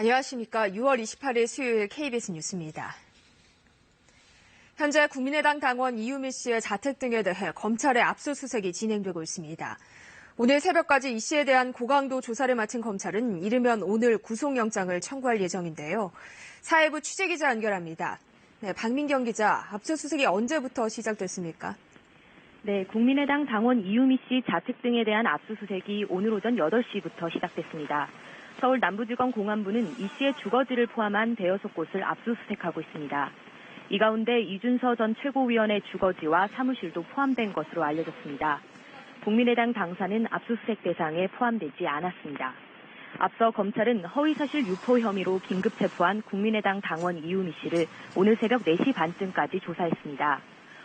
안녕하십니까. 6월 28일 수요일 KBS 뉴스입니다. 현재 국민의당 당원 이유미 씨의 자택 등에 대해 검찰의 압수수색이 진행되고 있습니다. 오늘 새벽까지 이 씨에 대한 고강도 조사를 마친 검찰은 이르면 오늘 구속영장을 청구할 예정인데요. 사회부 취재기자 연결합니다. 네, 박민경 기자, 압수수색이 언제부터 시작됐습니까? 네, 국민의당 당원 이유미 씨 자택 등에 대한 압수수색이 오늘 오전 8시부터 시작됐습니다. 서울 남부지검 공안부는 이 씨의 주거지를 포함한 대여섯 곳을 압수수색하고 있습니다. 이 가운데 이준서 전 최고위원의 주거지와 사무실도 포함된 것으로 알려졌습니다. 국민의당 당사는 압수수색 대상에 포함되지 않았습니다. 앞서 검찰은 허위사실 유포 혐의로 긴급 체포한 국민의당 당원 이유미 씨를 오늘 새벽 4시 반쯤까지 조사했습니다.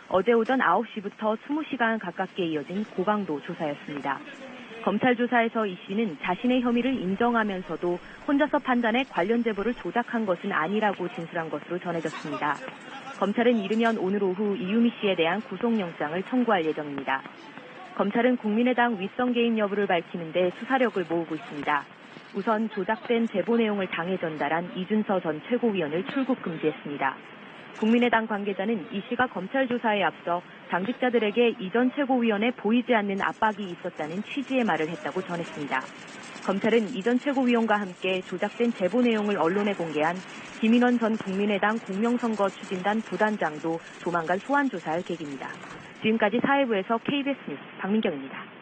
어제 오전 9시부터 20시간 가깝게 이어진 고강도 조사였습니다. 검찰 조사에서 이 씨는 자신의 혐의를 인정하면서도 혼자서 판단해 관련 제보를 조작한 것은 아니라고 진술한 것으로 전해졌습니다. 검찰은 이르면 오늘 오후 이유미 씨에 대한 구속영장을 청구할 예정입니다. 검찰은 국민의당 윗선 개입 여부를 밝히는데 수사력을 모으고 있습니다. 우선 조작된 제보 내용을 당에 전달한 이준서 전 최고위원을 출국 금지했습니다. 국민의당 관계자는 이 씨가 검찰 조사에 앞서 당직자들에게 이전 최고위원에 보이지 않는 압박이 있었다는 취지의 말을 했다고 전했습니다. 검찰은 이전 최고위원과 함께 조작된 제보 내용을 언론에 공개한 김인원 전 국민의당 공명선거 추진단 부단장도 조만간 소환 조사할 계획입니다. 지금까지 사회부에서 KBS 뉴스 박민경입니다.